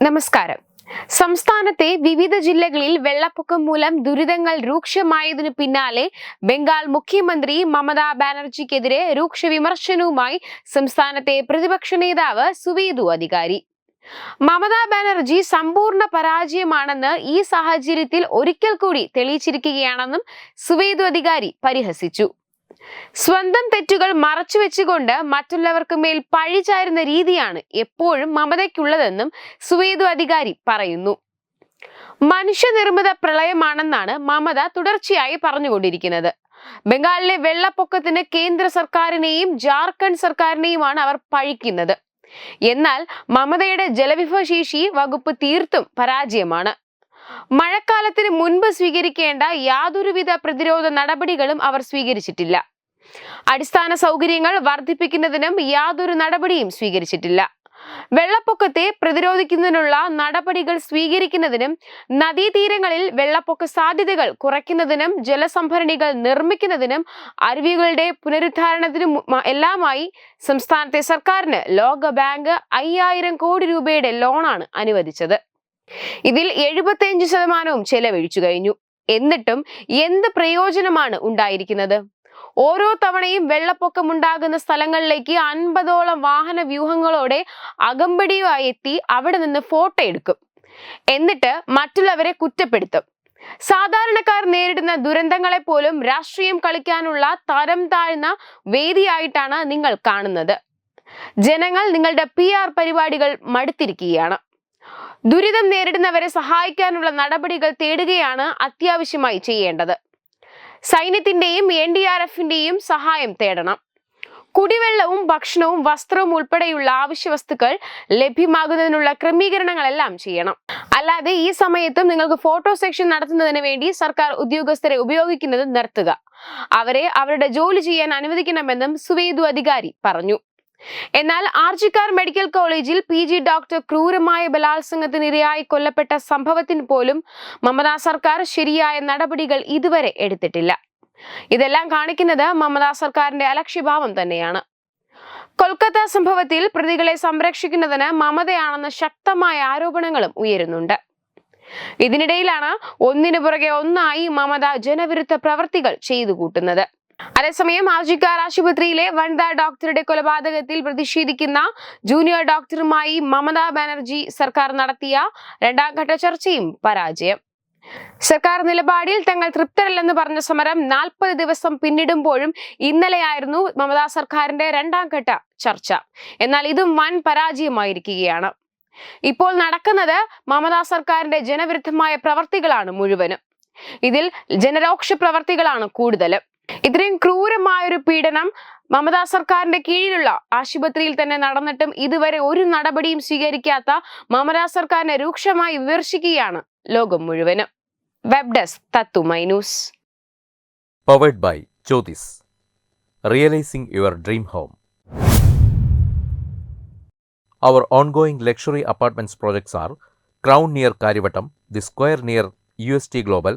നമസ്കാരം. സംസ്ഥാനത്തെ വിവിധ ജില്ലകളിൽ വെള്ളപ്പൊക്കം മൂലം ദുരിതങ്ങൾ രൂക്ഷമായതിനു പിന്നാലെ ബംഗാൾ മുഖ്യമന്ത്രി മമതാ ബാനർജിക്കെതിരെ രൂക്ഷ വിമർശനവുമായി സംസ്ഥാനത്തെ പ്രതിപക്ഷ നേതാവ് സുവേദു അധികാരി. മമതാ ബാനർജി സമ്പൂർണ പരാജയമാണെന്ന് ഈ സാഹചര്യത്തിൽ ഒരിക്കൽ കൂടി തെളിയിച്ചിരിക്കുകയാണെന്നും സുവേദു അധികാരി പരിഹസിച്ചു. സ്വന്തം തെറ്റുകൾ മറച്ചു വെച്ചുകൊണ്ട് മറ്റുള്ളവർക്ക് മേൽ പഴിചാരുന്ന രീതിയാണ് എപ്പോഴും മമതയ്ക്കുള്ളതെന്നും സുവേദു അധികാരി പറയുന്നു. മനുഷ്യനിർമ്മിത പ്രളയമാണെന്നാണ് മമത തുടർച്ചയായി പറഞ്ഞുകൊണ്ടിരിക്കുന്നത്. ബംഗാളിലെ വെള്ളപ്പൊക്കത്തിന് കേന്ദ്ര സർക്കാരിനെയും ജാർഖണ്ഡ് സർക്കാരിനെയുമാണ് അവർ പഴിക്കുന്നത്. എന്നാൽ മമതയുടെ ജലവിഭവശേഷി വകുപ്പ് തീർത്തും പരാജയമാണ്. മഴക്കാലത്തിന് മുൻപ് സ്വീകരിക്കേണ്ട യാതൊരുവിധ പ്രതിരോധ നടപടികളും അവർ സ്വീകരിച്ചിട്ടില്ല. അടിസ്ഥാന സൗകര്യങ്ങൾ വർദ്ധിപ്പിക്കുന്നതിനും യാതൊരു നടപടിയും സ്വീകരിച്ചിട്ടില്ല. വെള്ളപ്പൊക്കത്തെ പ്രതിരോധിക്കുന്നതിനുള്ള നടപടികൾ സ്വീകരിക്കുന്നതിനും നദീതീരങ്ങളിൽ വെള്ളപ്പൊക്ക സാധ്യതകൾ കുറയ്ക്കുന്നതിനും ജലസംഭരണികൾ നിർമ്മിക്കുന്നതിനും അരുവികളുടെ പുനരുദ്ധാരണത്തിനും എല്ലാമായി സംസ്ഥാനത്തെ സർക്കാരിന് ലോക ബാങ്ക് അയ്യായിരം കോടി രൂപയുടെ ലോണാണ് അനുവദിച്ചത്. ഇതിൽ എഴുപത്തിയഞ്ച് ശതമാനവും ചെലവഴിച്ചു കഴിഞ്ഞു. എന്നിട്ടും എന്ത് പ്രയോജനമാണ് ഉണ്ടായിരിക്കുന്നത്? ഓരോ തവണയും വെള്ളപ്പൊക്കമുണ്ടാകുന്ന സ്ഥലങ്ങളിലേക്ക് അൻപതോളം വാഹന വ്യൂഹങ്ങളോടെ അകമ്പടിയുമായി എത്തി അവിടെ നിന്ന് ഫോട്ടോ എടുക്കും. എന്നിട്ട് മറ്റുള്ളവരെ കുറ്റപ്പെടുത്തും. സാധാരണക്കാർ നേരിടുന്ന ദുരന്തങ്ങളെ പോലും രാഷ്ട്രീയം കളിക്കാനുള്ള തരം താഴ്ന്ന വേദിയായിട്ടാണ് നിങ്ങൾ കാണുന്നത്. ജനങ്ങൾ നിങ്ങളുടെ പി ആർ പരിപാടികൾ മടുത്തിരിക്കുകയാണ്. ദുരിതം നേരിടുന്നവരെ സഹായിക്കാനുള്ള നടപടികൾ തേടുകയാണ് അത്യാവശ്യമായി ചെയ്യേണ്ടത്. സൈന്യത്തിന്റെയും എൻ ഡി ആർ എഫിന്റെയും സഹായം തേടണം. കുടിവെള്ളവും ഭക്ഷണവും വസ്ത്രവും ഉൾപ്പെടെയുള്ള ആവശ്യ വസ്തുക്കൾ ലഭ്യമാകുന്നതിനുള്ള ക്രമീകരണങ്ങളെല്ലാം ചെയ്യണം. അല്ലാതെ ഈ സമയത്തും നിങ്ങൾക്ക് ഫോട്ടോ സെക്ഷൻ നടത്തുന്നതിന് വേണ്ടി സർക്കാർ ഉദ്യോഗസ്ഥരെ ഉപയോഗിക്കുന്നത് നിർത്തുക. അവരെ അവരുടെ ജോലി ചെയ്യാൻ അനുവദിക്കണമെന്നും സുവേദു അധികാരി പറഞ്ഞു. എന്നാൽ ആർജിക്കാർ മെഡിക്കൽ കോളേജിൽ പി ജി ഡോക്ടർ ക്രൂരമായ ബലാത്സംഗത്തിനിരയായി കൊല്ലപ്പെട്ട സംഭവത്തിന് പോലും മമതാ സർക്കാർ ശരിയായ നടപടികൾ ഇതുവരെ എടുത്തിട്ടില്ല. ഇതെല്ലാം കാണിക്കുന്നത് മമതാ സർക്കാരിന്റെ അലക്ഷ്യഭാവം തന്നെയാണ്. കൊൽക്കത്ത സംഭവത്തിൽ പ്രതികളെ സംരക്ഷിക്കുന്നതിന് മമതയാണെന്ന ശക്തമായ ആരോപണങ്ങളും ഉയരുന്നുണ്ട്. ഇതിനിടയിലാണ് ഒന്നിനു പുറകെ ഒന്നായി മമത ജനവിരുദ്ധ പ്രവർത്തികൾ ചെയ്തു കൂട്ടുന്നത്. അതേസമയം ആർജിക്കാർ ആശുപത്രിയിലെ വനിതാ ഡോക്ടറുടെ കൊലപാതകത്തിൽ പ്രതിഷേധിക്കുന്ന ജൂനിയർ ഡോക്ടറുമായി മമതാ ബാനർജി സർക്കാർ നടത്തിയ രണ്ടാം ഘട്ട ചർച്ചയും പരാജയം. സർക്കാർ നിലപാടിൽ തങ്ങൾ തൃപ്തരല്ലെന്ന് പറഞ്ഞ സമരം നാൽപ്പത് ദിവസം പിന്നിടുമ്പോഴും ഇന്നലെയായിരുന്നു മമതാ സർക്കാരിന്റെ രണ്ടാം ഘട്ട ചർച്ച. എന്നാൽ ഇതും വൻ പരാജയമായിരിക്കുകയാണ്. ഇപ്പോൾ നടക്കുന്നത് മമതാ സർക്കാരിന്റെ ജനവിരുദ്ധമായ പ്രവർത്തികളാണ് മുഴുവനും. ഇതിൽ ജനരോക്ഷ പ്രവർത്തികളാണ് കൂടുതലും. ഇത്രയും ക്രൂരമായ ഒരു പീഡനം മമതാ സർക്കാരിന്റെ കീഴിലുള്ള ആശുപത്രിയിൽ തന്നെ നടന്നിട്ടും ഇതുവരെ ഒരു നടപടിയും സ്വീകരിക്കാത്ത മമതാ സർക്കാരിനെ രൂക്ഷമായി വിമർശിക്കുകയാണ് ലോകം മുഴുവനും. വെബ് ഡെസ്ക് തത്തു മൈനൂസ് powered by Jyothis realising your dream home our ongoing luxury apartments projects are Crown near Kariavattom the square near U S T Crown